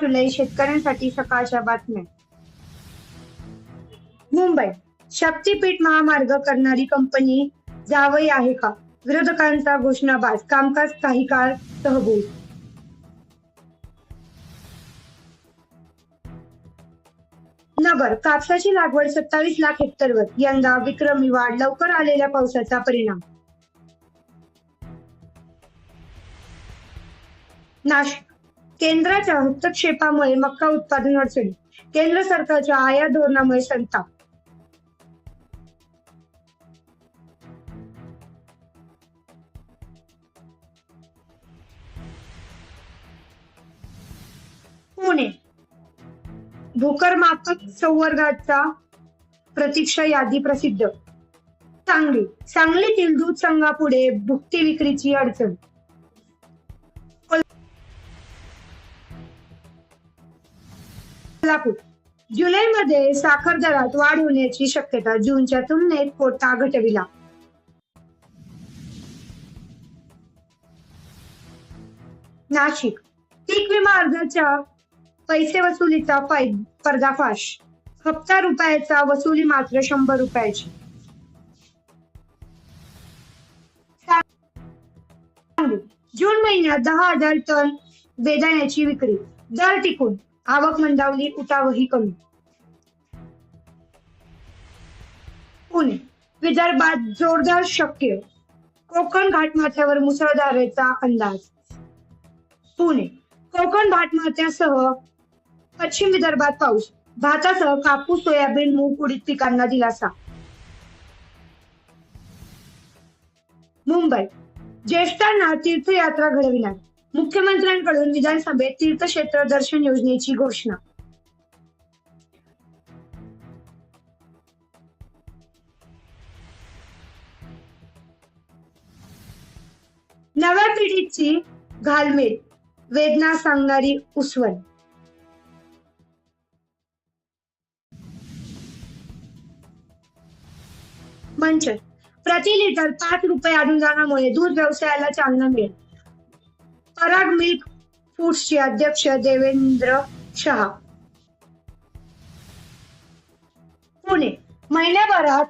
जुलै शेतकऱ्यांसाठी सकाळच्या बातम्या. मुंबई. शक्तीपीठ महामार्ग करणारी कंपनी जावई आहे का? विरोधकांचा घोषणाबाज. कामकाज काही काळ तहबूल नगर. कापसाची लागवड सत्तावीस लाख हेक्टरवर. यंदा विक्रमी वाढ. लवकर आलेल्या पावसाचा परिणाम. नाशिक. केंद्राच्या हस्तक्षेपामुळे मक्का उत्पादन अडचणी केंद्र सरकारच्या आयात धोरणामुळे संताप. पुणे. भूकरमापक संवर्गाचा प्रतीक्षा यादी प्रसिद्ध. सांगली. सांगलीतील दूध संघापुढे भुकटी विक्रीची अडचण. कोल्हापूर जुलैमध्ये साखर दरात वाढ होण्याची शक्यता जूनच्या तुलनेत कोटा घटविला. नाशिक. पीक विमा अर्जाच्या पैसे वसुलीचा पर्दाफाश. हप्ता रुपयाचा वसुली मात्र शंभर रुपयाची. जून महिन्यात दहा हजार टन बेदाण्याची विक्री. दर टिकून आवक मंदावली उठावही कमी पुणे विदर्भात जोरदार शक्य. कोकण घाटमाथ्यावर मुसळधारेचा अंदाज. पुणे कोकण घाटमाथ्यासह पश्चिम विदर्भात पाऊस. भातासह कापूस सोयाबीन मूग उडीद पिकांना दिलासा. मुंबई ज्येष्ठांना तीर्थयात्रा घडविणार. मुख्यमंत्र्यांकडून विधानसभेत तीर्थक्षेत्र दर्शन योजनेची घोषणा. नव्या पिढीची घालमेल वेदना सांगणारी उसवण. मंच प्रति लिटर पाच रुपये अनुदानामुळे दूध व्यवसायाला चालना मिळेल. पराग मिल्क फूड्सचे अध्यक्ष देवेंद्र शहा. पुणे महिन्याभरात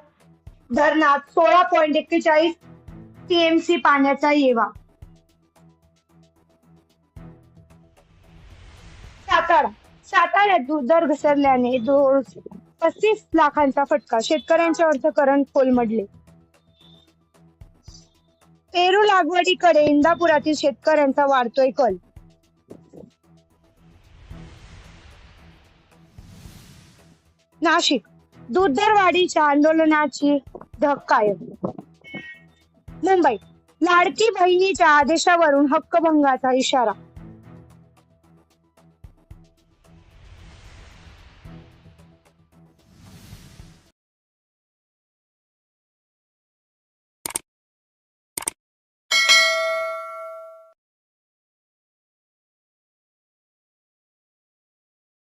धरणात सोळा पॉईंट एक्केचाळीस टीएमसी पाण्याचा येवा. सातारा साताऱ्यात दूध दर घसरल्याने पस्तीस लाखांचा फटका. शेतकऱ्यांचे अर्थकरण कोलमडले. पेरू लागवडीकडे इंदापुरातील शेतकऱ्यांचा वाढतोय कल. नाशिक दूध दरवाढीच्या आंदोलनाची धक्कायम मुंबई लाडकी बहिणीच्या आदेशावरून हक्कभंगाचा इशारा.